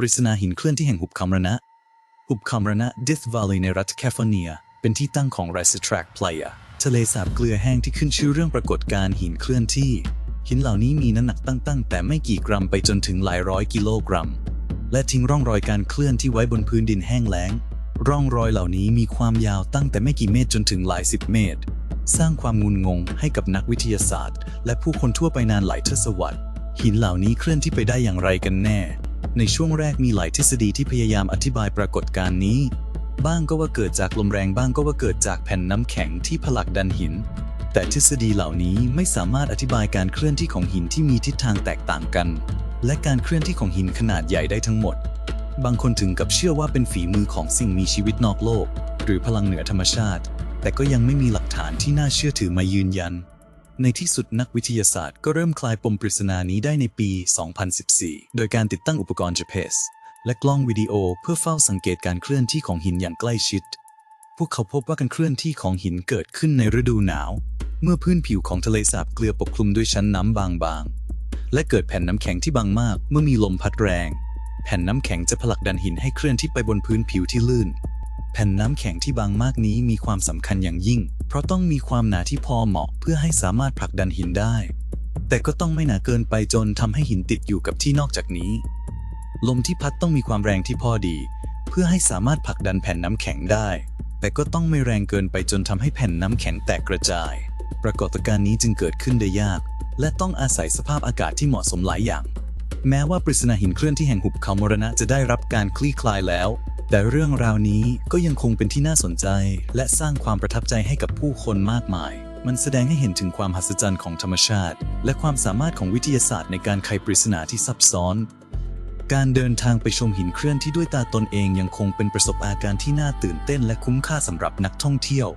ปริศนาหินเคลื่อนที่แห่งหุบคำรณะหุบคำรณะ Death Valley ในรัฐแคลิฟอร์เนีย เป็นที่ตั้งของ r a c e t r a c Playa ทะเลสาบเกลือแห้งที่ขึ้นชื่อเรื่องปรากฏการณ์หินเคลื่อนที่ หินเหล่านี้มีน้ำหนักตั้งๆ แต่ไม่กี่กรัมไปจนถึงหลายร้อยกิโลกรัม และทิ้งร่องรอยการเคลื่อนที่ไว้บนพื้นดินแห้งแล้ง ร่องรอยเหล่านี้มีความยาวตั้งแต่ไม่กี่เมตรจนถึงหลายสิบเมตร สร้างความงุนงงให้กับนักวิทยาศาสตร์ และผู้คนทั่วไปนานหลายทศวรรษหินเหล่านี้เคลื่อนที่ไปได้อย่างไรกันแน่ ในช่วงแรกมีหลายทฤษฎีที่พยายามอธิบายปรากฏการณ์นี้ บ้างก็ว่าเกิดจากลมแรงบ้างก็ว่าเกิดจากแผ่นน้ำแข็งที่ผลักดันหิน แต่ทฤษฎีเหล่านี้ไม่สามารถอธิบายการเคลื่อนที่ของหินที่มีทิศทางแตกต่างกัน และการเคลื่อนที่ของหินขนาดใหญ่ได้ทั้งหมด บางคนถึงกับเชื่อว่าเป็นฝีมือของสิ่งมีชีวิตนอกโลก หรือพลังเหนือธรรมชาติ แต่ก็ยังไม่มีหลักฐานที่น่าเชื่อถือมายืนยัน ในที่สุดนักวิทยาศาสตร์ก็เริ่มคลายปมปริศนานี้ได้ในปี 2014 โดยการติดตั้งอุปกรณ์ GPS และกล้องวิดีโอเพื่อเฝ้าสังเกตการเคลื่อนที่ของหินอย่างใกล้ชิด พวกเขาพบว่าการเคลื่อนที่ของหินเกิดขึ้นในฤดูหนาว เมื่อพื้นผิวของทะเลสาบเกลือปกคลุมด้วยชั้นน้ำบางๆ และเกิดแผ่นน้ำแข็งที่บางมาก เมื่อมีลมพัดแรง แผ่นน้ำแข็งจะผลักดันหินให้เคลื่อนที่ไปบนพื้นผิวที่ลื่น แผ่นน้ำแข็งที่บางมากนี้มีความสำคัญอย่างยิ่ง เพราะต้องมีความหนาที่พอเหมาะเพื่อให้สามารถผลักดันหินได้ แต่ก็ต้องไม่หนาเกินไปจนทำให้หินติดอยู่กับที่นอกจากนี้ ลมที่พัดต้องมีความแรงที่พอดี เพื่อให้สามารถผลักดันแผ่นน้ำแข็งได้ แต่ก็ต้องไม่แรงเกินไปจนทำให้แผ่นน้ำแข็งแตกกระจาย ปรากฏการณ์นี้จึงเกิดขึ้นได้ยาก และต้องอาศัยสภาพอากาศที่เหมาะสมหลายอย่าง แม้ว่าปริศนาหินเคลื่อนที่แห่งหุบเขามรณะจะได้รับการคลี่คลายแล้ว แต่เรื่องราวนี้ก็ยังคงเป็นที่น่าสนใจ และสร้างความประทับใจให้กับผู้คนมากมาย มันแสดงให้เห็นถึงความมหัศจรรย์ของธรรมชาติ และความสามารถของวิทยาศาสตร์ในการไขปริศนาที่ซับซ้อน การเดินทางไปชมหินเคลื่อนที่ด้วยตาตนเองยังคงเป็นประสบการณ์ที่น่าตื่นเต้นและคุ้มค่าสำหรับนักท่องเที่ยว